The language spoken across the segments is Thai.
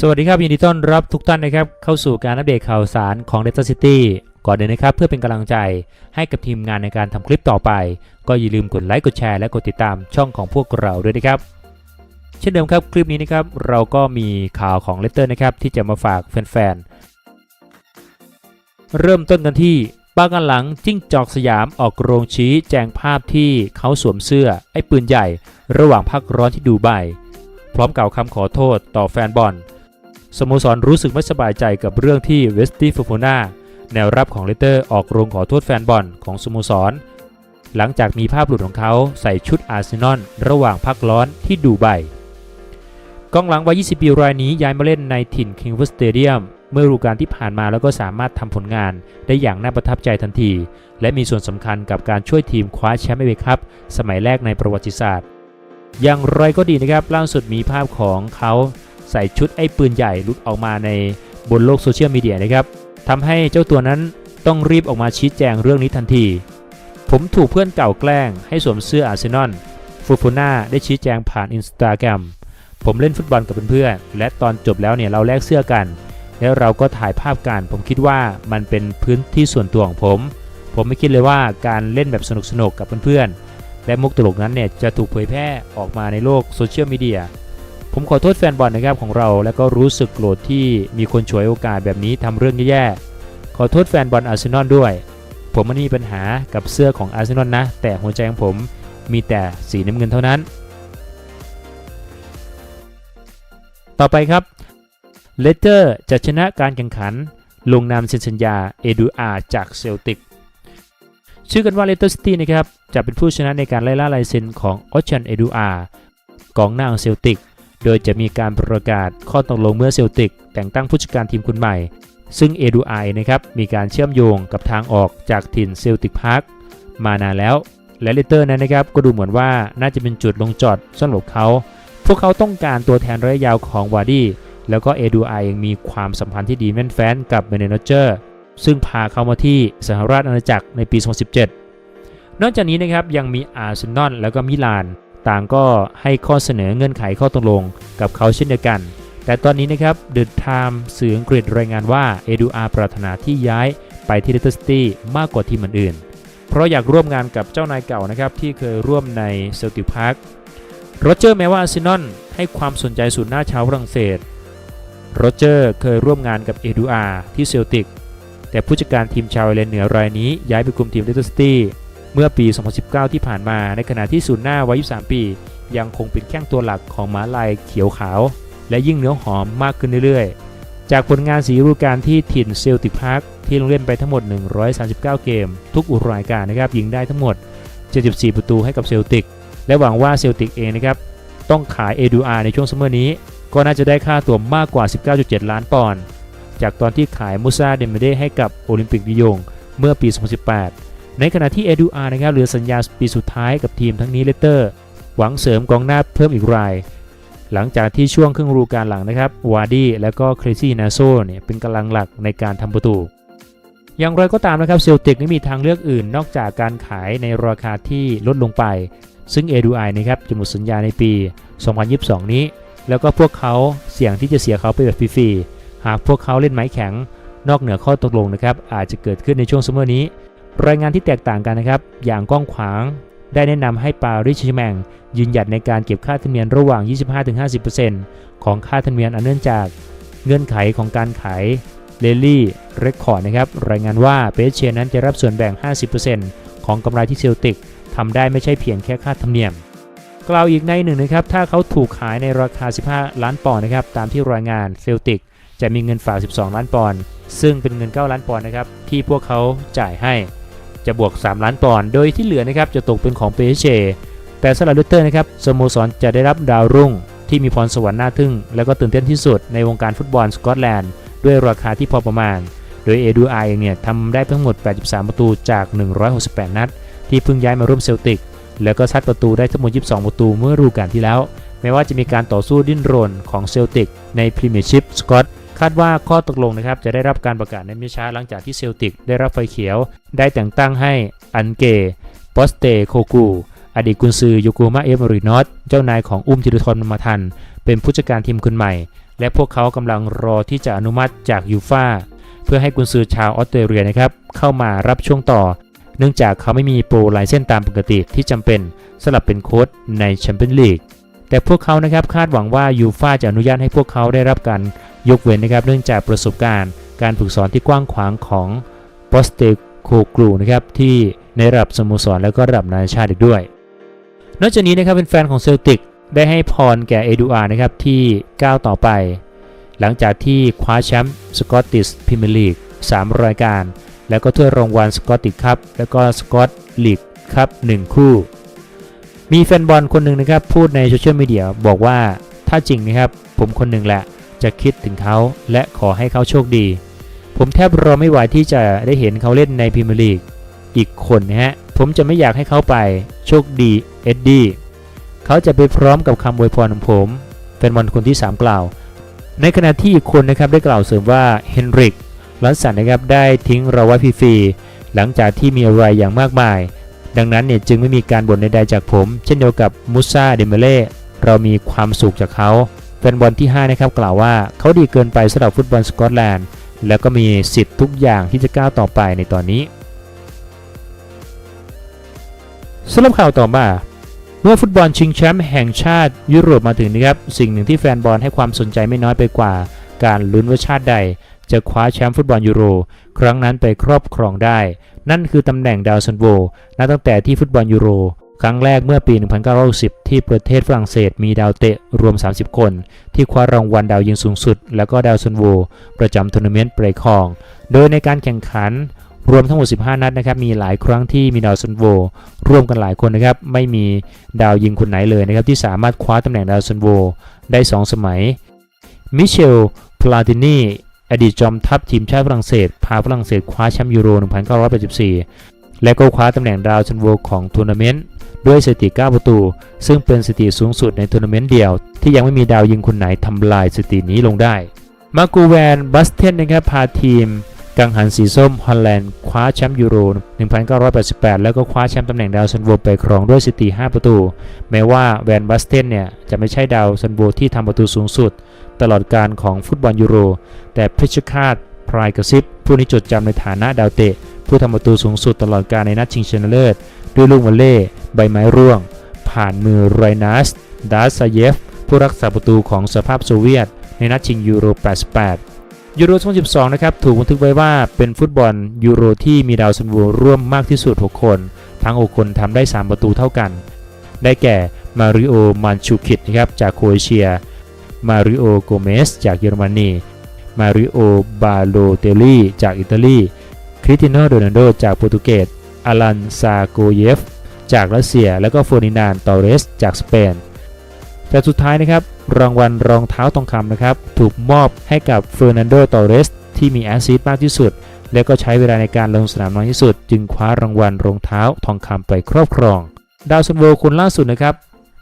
สวัสดีครับ ยินดีต้อนรับทุกท่านนะครับ เข้าสู่การอัปเดตข่าวสารของ Data City ก่อนเดินนะครับ เพื่อเป็นกำลังใจให้กับทีมงานในการทำคลิปต่อไป ก็อย่าลืมกดไลค์กดแชร์และกดติดตามช่องของพวกเราด้วยนะครับ เช่นเดิมครับคลิปนี้นะครับเราก็มีข่าวของเลตเตอร์นะครับที่จะมาฝากแฟนๆเริ่มต้นกันที่ป้ากันหลังจิ้งจอกสยามออกโรงชี้แจงภาพที่เขาสวมเสื้อไอ้ปืนใหญ่ ระหว่างพักร้อนที่ดูไบพร้อมกล่าวคำขอโทษต่อแฟนบอล สโมสรรู้สึกไม่สบายใจกับเรื่องที่เวสตี้ฟูฟูนาแนวรับของเลเตอร์ออกโรงขอโทษแฟนบอลของสโมสร หลังจากมีภาพหลุดของเขาใส่ชุดอาร์เซนอลระหว่างพักร้อนที่ดูไบกองหลังวัย 20 ปีรายนี้ย้ายมาเล่นในถิ่นคิงเวอร์สเตเดียมเมื่อฤดูกาลที่ผ่านมาแล้วก็สามารถทำผลงานได้อย่างน่าประทับใจทันที และมีส่วนสำคัญกับการช่วยทีมคว้าแชมป์เอเฟคัพสมัยแรกในประวัติศาสตร์ อย่างไรก็ดีนะครับล่าสุดมีภาพของเขา ใส่ชุดไอ้ปืนใหญ่หลุดออกมาในบนโลกโซเชียลมีเดียนะครับทำให้เจ้าตัวนั้นต้องรีบออกมาชี้แจงเรื่องนี้ทันที ผมถูกเพื่อนเก่าแกล้งให้สวมเสื้ออาร์เซนอลฟูฟูน่าได้ชี้แจงผ่านอินสตาแกรมผมเล่นฟุตบอลกับเพื่อนๆ และตอนจบแล้วเนี่ยเราแลกเสื้อกัน แล้วเราก็ถ่ายภาพกัน ผมคิดว่ามันเป็นพื้นที่ส่วนตัวของผม ผมไม่คิดเลยว่าการเล่นแบบสนุกๆ กับเพื่อนๆ และมุกตลกนั้นเนี่ยจะถูกเผยแพร่ออกมาในโลกโซเชียลมีเดีย ผมขอโทษแฟนบอลนะครับของเรา และก็รู้สึกโกรธที่มีคนฉวยโอกาสแบบนี้ทำเรื่องแย่ๆขอโทษแฟนบอลอาร์เซนอลด้วย ผมไม่มีปัญหากับเสื้อของอาร์เซนอลนะ แต่หัวใจของผมมีแต่สีน้ำเงินเท่านั้น ต่อไปครับเลเตอร์จะชนะการแข่งขัน ลงนามเซ็นสัญญาเอดูอาจากเซลติกชื่อกันว่าเลสเตอร์ซิตี้นะครับ จะเป็นผู้ชนะในการไล่ล่าลายเซ็นของออชันเอดูอากองหน้าของเซลติก โดยจะมีการประกาศข้อตกลงเมื่อเซลติก แต่งตั้งผู้จัดการทีมคนใหม่ ซึ่งเอดูไอนะครับมีการเชื่อมโยงกับทางออกจากถิ่นเซลติกพาร์คมานานแล้ว และเลสเตอร์นั้นนะครับก็ดูเหมือนว่าน่าจะเป็นจุดลงจอดสำหรับเขา พวกเขาต้องการตัวแทนระยะยาวของวาร์ดี้แล้วก็เอดูไอยังมีความสัมพันธ์ที่ดีแม่นแฟ้นกับเบเนโนเจอร์ซึ่งพาเขามาที่สหราชอาณาจักรในปี 2017 นอกจากนี้นะครับยังมีอาร์เซนอลแล้วก็มิลาน ต่างก็ให้ข้อเสนอเงื่อนไขข้อตกลงกับเขาเช่นเดียวกัน แต่ตอนนี้นะครับเดอะไทม์สื่ออังกฤษรายงานว่าเอดูอาปรารถนาที่ย้ายไปที่เลสเตอร์ซิตี้มากกว่าทีมอื่นๆ เพราะอยากร่วมงานกับเจ้านายเก่านะครับที่เคยร่วมในเซลติกพาร์คโรเจอร์แม้ว่าอาร์เซนอลให้ความสนใจสูนหน้าชาวฝรั่งเศสโรเจอร์เคยร่วมงานกับเอดูอาที่เซลติก แต่ผู้จัดการทีมชาวเอเลนเหนือรายนี้ย้ายไปคุมทีมเลสเตอร์ซิตี้ เมื่อปี 2019 ที่ผ่านมาในขณะที่ศูนย์หน้าวัย 23 ปี ยังคงเป็นแข้งตัวหลักของม้าลายเขียวขาว และยิ่งเนื้อหอมมากขึ้นเรื่อยๆ จากผลงานสีฤดูกาลที่ถิ่นเซลติกพาร์คที่ลงเล่นไปทั้งหมด 139 เกม ทุกอุรายการนะครับยิงได้ทั้งหมด 74 ประตูให้กับเซลติก และหวังว่าเซลติกเองนะครับต้องขายเอดูอาในช่วงซัมเมอร์นี้ ก็น่าจะได้ค่าตัวมากกว่า 19.7 ล้านปอนด์จากตอนที่ขายมูซาเดมเบเดให้กับโอลิมปิกดิยงเมื่อปี 2018 ในขณะที่เอดูอาร์นะครับเหลือสัญญาปีสุดท้ายกับทีมทั้งนี้เลสเตอร์ หวังเสริมกองหน้าเพิ่มอีกราย หลังจากที่ช่วงครึ่งฤดูกาลหลังนะครับวาร์ดี้และก็ครซี่นาโซเนี่ยเป็นกำลังหลักในการทำประตู อย่างไรก็ตามนะครับเซลติกไม่มีทางเลือกอื่น นอกจากการขายในราคาที่ลดลงไป ซึ่งเอดูไอนะครับจะหมดสัญญาในปี 2022 นี้ แล้วก็พวกเขาเสี่ยงที่จะเสียเขาไปแบบฟรีๆหากพวกเขาเล่นไม้แข็ง นอกเหนือข้อตกลงนะครับอาจจะเกิดขึ้นในช่วงซัมเมอร์นี้ รายงานที่แตกต่างกันนะครับ อย่างกว้างขวาง ได้แนะนำให้ปาริชแมงยืนหยัดในการเก็บค่าธรรมเนียมระหว่าง 25-50%ของค่าธรรมเนียมอันเนื่องจากเงื่อนไขของการขายเลลี่เรคคอร์ดนะครับรายงานว่าเปเชนั้นจะรับส่วนแบ่ง 50%ของกำไรที่เซลติกทำได้ไม่ใช่เพียงแค่ค่าธรรมเนียม กล่าวอีกในหนึ่งนะครับ ถ้าเขาถูกขายในราคา 15 ล้านปอนด์นะครับ ตามที่รายงานเซลติกจะมีเงินฝาก 12 ล้านปอนด์ซึ่งเป็นเงิน 9 ล้านปอนด์นะครับ ที่พวกเขาจ่ายให้ จะบวก 3 ล้านปอนด์โดยที่เหลือนะครับจะตกเป็นของเปเชแต่สำหรับลูเตอร์นะครับสโมสรจะได้รับดาวรุ่ง ที่มีพรสวรรค์น่าทึ่ง และก็ตื่นเต้นที่สุดในวงการฟุตบอลสกอตแลนด์ด้วยราคาที่พอประมาณ โดยเอดูไอเองเนี่ยทำได้ทั้งหมด 83 ประตูจาก 168 นัด ที่เพิ่งย้ายมาร่วมเซลติก แล้วก็ซัดประตูได้ทั้งหมด 22 ประตูเมื่อฤดูกาลที่แล้ว แม้ว่าจะมีการต่อสู้ดิ้นรนของเซลติกในพรีเมียร์ชิพสกอต คาดว่าข้อตกลงนะครับจะได้รับการประกาศในไม่ช้าหลังจากที่เซลติกได้รับไฟเขียว ได้แต่งตั้งให้อันเกปอสเตโคกูอดีตกุนซือยโกมาเอฟมารินอตเจ้านายของอุ้มธีรทรมาทัน เป็นผู้จัดการทีมคนใหม่ และพวกเขากำลังรอที่จะอนุมัติจากยูฟาเพื่อให้กุนซือชาวออสเตรเลียนะครับเข้ามารับช่วงต่อ เนื่องจากเขาไม่มีโปรไลเส้นตามปกติที่จำเป็นสำหรับเป็นโค้ชในแชมเปี้ยนลีกแต่พวกเขานะครับคาดหวังว่ายูฟาจะอนุญาตให้พวกเขาได้รับการ ยกเว้นนะครับเนื่องจากประสบการณ์ การฝึกสอนที่กว้างขวางของโปสเตโคกลูนะครับที่ในระดับสโมสรและก็ระดับนานาชาติอีกด้วย นอกจากนี้นะครับเป็นแฟนของเซลติกได้ให้พรแก่เอดูอาร์นะครับที่ก้าวต่อไป หลังจากที่คว้าแชมป์สกอตติชพรีเมียร์ลีก3รายการ แล้วก็ถ้วยรางวัลสกอตติคัพแล้วก็สกอตลีกคัพ1คู่ มีแฟนบอลคนหนึ่งนะครับพูดในโซเชียลมีเดียบอกว่าถ้าจริงนะครับผมคนหนึ่งแหละ จะคิดถึงเขาและขอให้เขาโชคดี ผมแทบรอไม่ไหวที่จะได้เห็นเขาเล่นในพรีเมียร์ลีกอีกคนนะฮะ ผมจะไม่อยากให้เขาไปโชคดีเอ็ดดี้เขาจะไปพร้อมกับคำอวยพรของผมแฟนบอลคนที่ 3 กล่าว ในขณะที่อีกคนนะครับได้กล่าวเสริมว่าเฮนริกลัสสันนะครับได้ทิ้งเราไว้ฟรีๆหลังจากที่มีอะไรอย่างมากมาย ดังนั้นเนี่ยจึงไม่มีการบ่นใดๆจากผม เช่นเดียวกับมุซาเดเมเล่เรามีความสุขจากเขา นบอลที่ 5 นะครับกล่าวว่าเขาดีเกินไปสำหรับฟุตบอลสกอตแลนด์ แล้วก็มีสิทธิ์ทุกอย่างที่จะก้าวต่อไปในตอนนี้สำหรับข่าวต่อมา เมื่อฟุตบอลชิงแชมป์แห่งชาติยุโรปมาถึงนะครับ สิ่งหนึ่งที่แฟนบอลให้ความสนใจไม่น้อยไปกว่า การลุ้นว่าชาติใด จะคว้าแชมป์ฟุตบอลยูโร ครั้งนั้นไปครอบครองได้ นั่นคือตำแหน่งดาวซันโวนับตั้งแต่ที่ฟุตบอลยูโร ครั้งแรกเมื่อปี 1910ที่ประเทศฝรั่งเศสมีดาวเตะรวม 30 คน ที่คว้ารางวัลดาวยิงสูงสุด แล้วก็ดาวซันโวประจำทัวร์นาเมนต์ไปครอง โดยในการแข่งขันรวมทั้งหมด 15 นัดนะครับ มีหลายครั้งที่มีดาวซันโวร่วมกันหลายคนนะครับ ไม่มีดาวยิงคนไหนเลยนะครับ ที่สามารถคว้าตำแหน่งดาวซันโวได้ 2 สมัย มิเชล พลาตินี อดีตจอมทัพทีมชาติฝรั่งเศส พาฝรั่งเศสคว้าแชมป์ยูโร 1984 และก็คว้าตำแหน่งดาวซันโวของทัวร์นาเมนต์ด้วยสถิติ 9 ประตู ซึ่งเป็นสถิติสูงสุดในทัวร์นาเมนต์เดียว ที่ยังไม่มีดาวยิงคนไหนทำลายสถิตินี้ลงได้ มากูแวนบัสเทนนะครับพาทีม กังหันสีส้มฮอลแลนด์คว้าแชมป์ยูโร 1988 แล้วก็คว้าแชมป์ตำแหน่งดาวซันโวไปครองด้วยสถิติ 5 ประตู แม้ว่าแวนบัสเทนเนี่ยจะไม่ใช่ดาวซันโวที่ทำประตูสูงสุด ตลอดการของฟุตบอลยูโร แต่เพชรคาตพรายกระซิบผู้นี้จดจำในฐานะดาวเตะ ผู้ทำประตูสูงสุดตลอดการในนัดชิงชนะเลิศ ด้วยลูกวอลเล่ใบไม้ร่วง ผ่านมือไรนัสดาซาเยฟ ผู้รักษาประตูของสภาพโซเวียต ในนัดชิงยูโร 88 ยูโร 2012 นะครับ ถูกบันทึกไว้ว่าเป็นฟุตบอลยูโรที่มีดาวซันโวร่วมมากที่สุด 6 คน ทั้ง 6 คนทำได้ 3 ประตูเท่ากัน ได้แก่ มาริโอ มันชูคิดนะครับ จากโครเอเชีย มาริโอ โกเมส จากเยอรมนี มาริโอ บาโลเตลลี่ จากอิตาลี คริสติโนโดนัลโดจากโปรตุเกสอลันซาโกเยฟ จากรัสเซีย แล้วก็โฟร์ดินานตอเรส จากสเปน แต่สุดท้ายนะครับ รางวัลรองเท้าทองคำนะครับ ถูกมอบให้กับเฟอร์นันโดตอเรส ที่มีแอสซิสต์มากที่สุด และก็ใช้เวลาในการลงสนามน้อยที่สุด จึงคว้ารางวัลรองเท้าทองคำไปครอบครอง ดาวซันโวคนล่าสุดนะครับ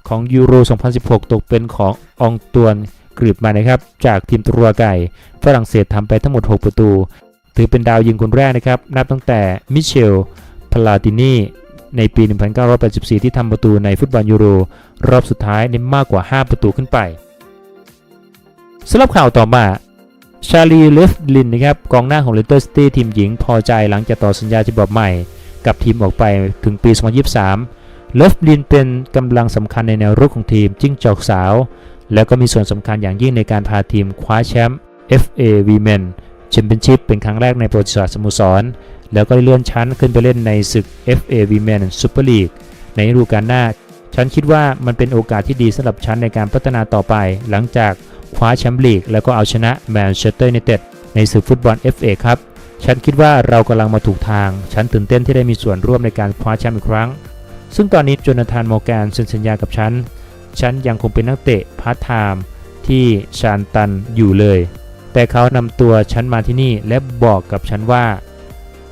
ของยูโร 2016 ตกเป็นขององตวนกรีบมานะครับ จากทีมตรัวไก่ฝรั่งเศสทำไปทั้งหมด 6 ประตู ถือเป็นดาวยิงคนแรกนะครับ นับตั้งแต่มิเชล พลาตินีในปี 1984 ที่ทำประตูในฟุตบอลยูโร รอบสุดท้ายในมากกว่า 5 ประตูขึ้นไปสำหรับข่าวต่อมาชาลีเลฟลินนะครับกองหน้าของเลสเตอร์ซิตี้ทีมหญิงพอใจหลังจากต่อสัญญาฉบับใหม่ กับทีมออกไปถึงปี 2023 เลฟลินเป็นกำลังสำคัญในแนวรุกของทีมจิ้งจอกสาว แล้วก็มีส่วนสำคัญอย่างยิ่งในการพาทีมคว้าแชมป์ FA Women Championship เป็นครั้งแรกในประวัติศาสตร์สโมสร แล้วก็ได้เลื่อนชั้นขึ้นไปเล่นในศึก FA Women Super League ในฤดูกาลหน้า ฉันคิดว่ามันเป็นโอกาสที่ดีสำหรับฉันในการพัฒนาต่อไป หลังจากคว้าแชมป์ลีกแล้วก็เอาชนะแมนเชสเตอร์ยูไนเต็ดในศึกฟุตบอล FA ครับ ฉันคิดว่าเรากำลังมาถูกทาง ฉันตื่นเต้นที่ได้มีส่วนร่วมในการคว้าแชมป์อีกครั้ง ซึ่งตอนนี้โจนาธานโมแกนเซ็นสัญญากับฉัน ฉันยังคงเป็นนักเตะพาร์ทไทม์ที่ชานตันอยู่เลย แต่เขานำตัวฉันมาที่นี่และบอกกับฉันว่า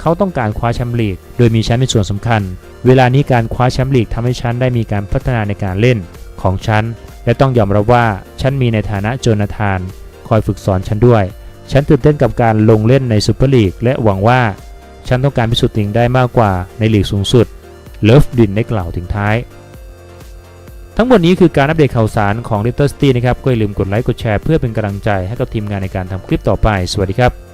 เขาต้องการคว้าแชมป์ลีก โดยมีฉันเป็นส่วนสำคัญ เวลานี้การคว้าแชมป์ลีกทำให้ฉันได้มีการพัฒนาในการเล่นของฉัน และต้องยอมรับว่าฉันมีในฐานะโจนาธาน คอยฝึกสอนฉันด้วย ฉันตื่นเต้นกับการลงเล่นในซูเปอร์ลีกและหวังว่าฉันต้องการพิสูจน์ตัวเองได้มากกว่าในลีกสูงสุด เลิฟดินได้กล่าวถึงท้าย ทั้งหมดนี้คือการอัปเดตข่าวสารของ l e t t e r City นะครับก็อย่าลืมกดไลค์กดแชร์เพื่อเป็นกำลังใจให้กับทีมงานในการทำคลิปต่อไป สวัสดีครับ